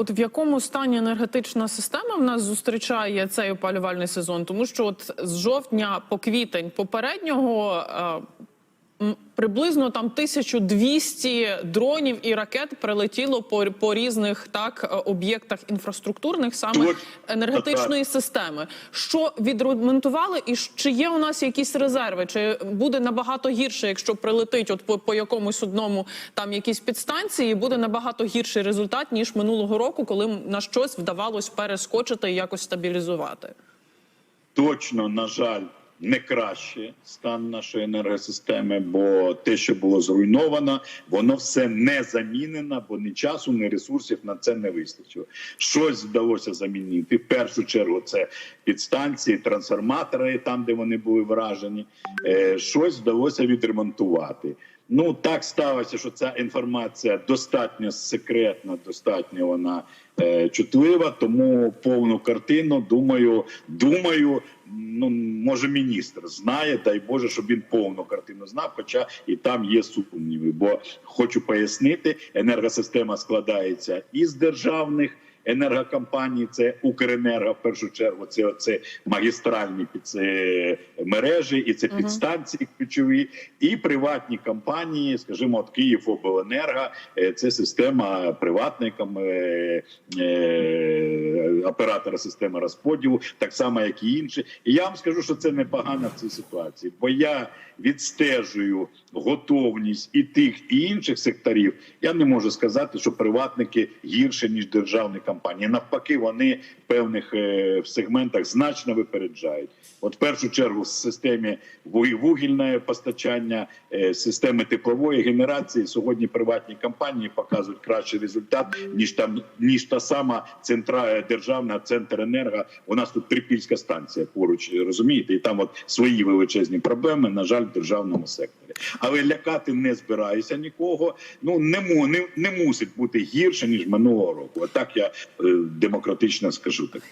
от в якому стані енергетична система в нас зустрічає цей опалювальний сезон? Тому що от з жовтня по квітень попереднього. Приблизно там 1200 дронів і ракет прилетіло по, по різних так е, об'єктах інфраструктурних саме енергетичної системи. Що відремонтували, і чи є у нас якісь резерви? Чи буде набагато гірше, якщо прилетить от по, по якомусь одному там якісь підстанції, буде набагато гірший результат ніж минулого року, коли на щось вдавалось перескочити і якось стабілізувати? точно, на жаль, не краще стан нашої енергосистеми, бо те, що було зруйновано, воно все не замінено, бо ні часу, ні ресурсів на це не вистачило. Щось вдалося замінити. В першу чергу це підстанції, трансформатори, там де вони були вражені. Е, Щось вдалося відремонтувати. Ну так сталося, що ця інформація достатньо секретна, достатньо вона е, чутлива. Тому повну картину, думаю, думаю, ну може міністр знає, дай Боже, щоб він повну картину знав. Хоча і там є сумніви. Бо хочу пояснити, енергосистема складається із державних. Енергокомпаній це Укренерго в першу чергу. Це оце магістральні під це мережі, і це підстанції ключові, і приватні компанії, скажімо, от Київобленерго, е, це система приватної е, е, оператора системи розподілу, так само як і інші. І я вам скажу, що це непогано в цій ситуації, бо я відстежую готовність і тих, і інших секторів. Я не можу сказати, що приватники гірше ніж державні компанії. Навпаки, вони в певних е, в сегментах значно випереджають. От в першу чергу в системі вуг- вугільне постачання, е, системи теплової генерації сьогодні приватні компанії показують кращий результат ніж там ніж та сама центра е, державна центренерго. У нас тут трипільська станція поруч розумієте, і там от свої величезні проблеми. На жаль, в державному секторі. Але лякати не збираюся нікого. Ну не не, не мусить бути гірше ніж минулого року. Отак я е, демократично скажу так.